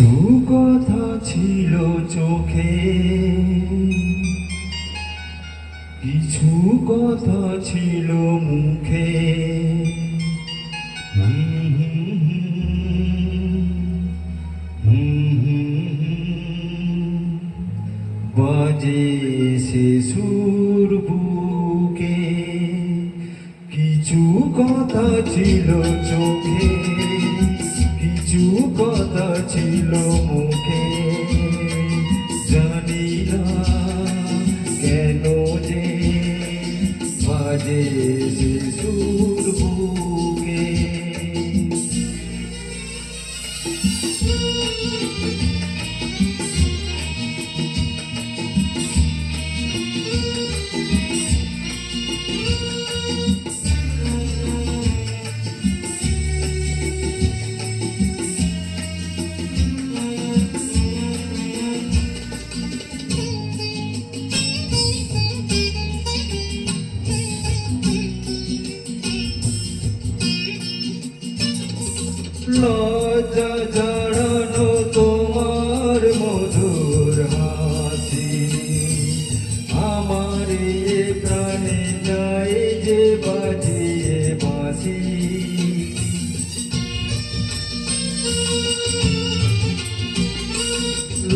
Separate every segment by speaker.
Speaker 1: কিছু কথা ছিল চোখে। কিছু কথা ছিল মুখে। বাজে সে সুর বুকে। কিছু কথা ছিল চোখে। কথা ছিল মুখে। জানি না কেন যে বাজে সে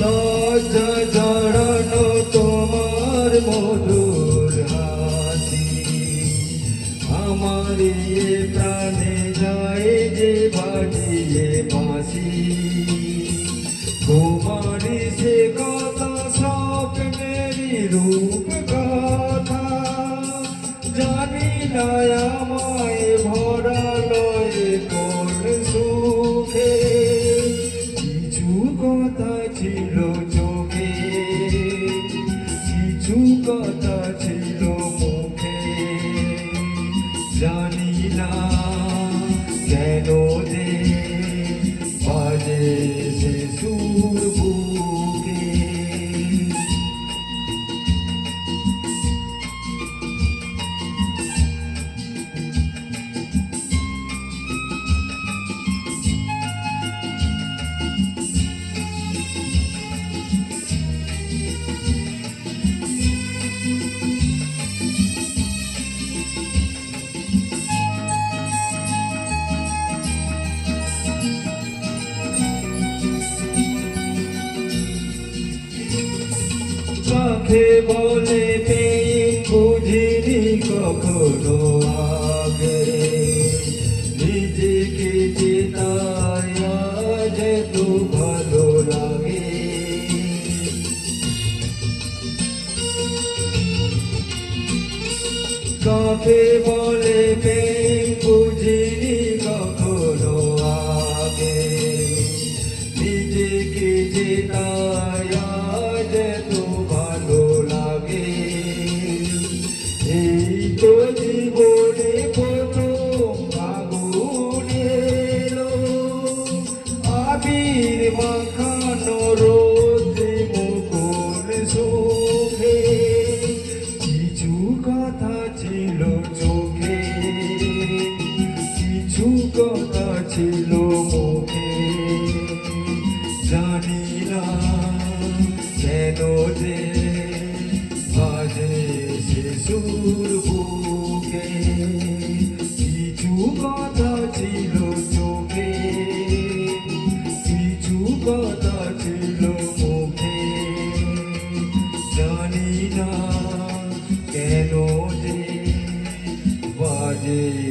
Speaker 1: লজ্জা জড়ানো তোমার মধুর হাসি। আমার প্রাণে যায় যে বাজিয়ে বাসি তোমার সে কথা স্বপ্নেরই রূপ না কেন যে চোখে বলে পেয়ে বুঝিনি কখনো আগে। নিজেকে চেতায় আজ এত ভালো লাগে। কাকে বলে প্রেম না বাজে সুর বুকে কিছু ছিল চোখে কিছু কথা ছিল মুখে জানি না কেন বাজে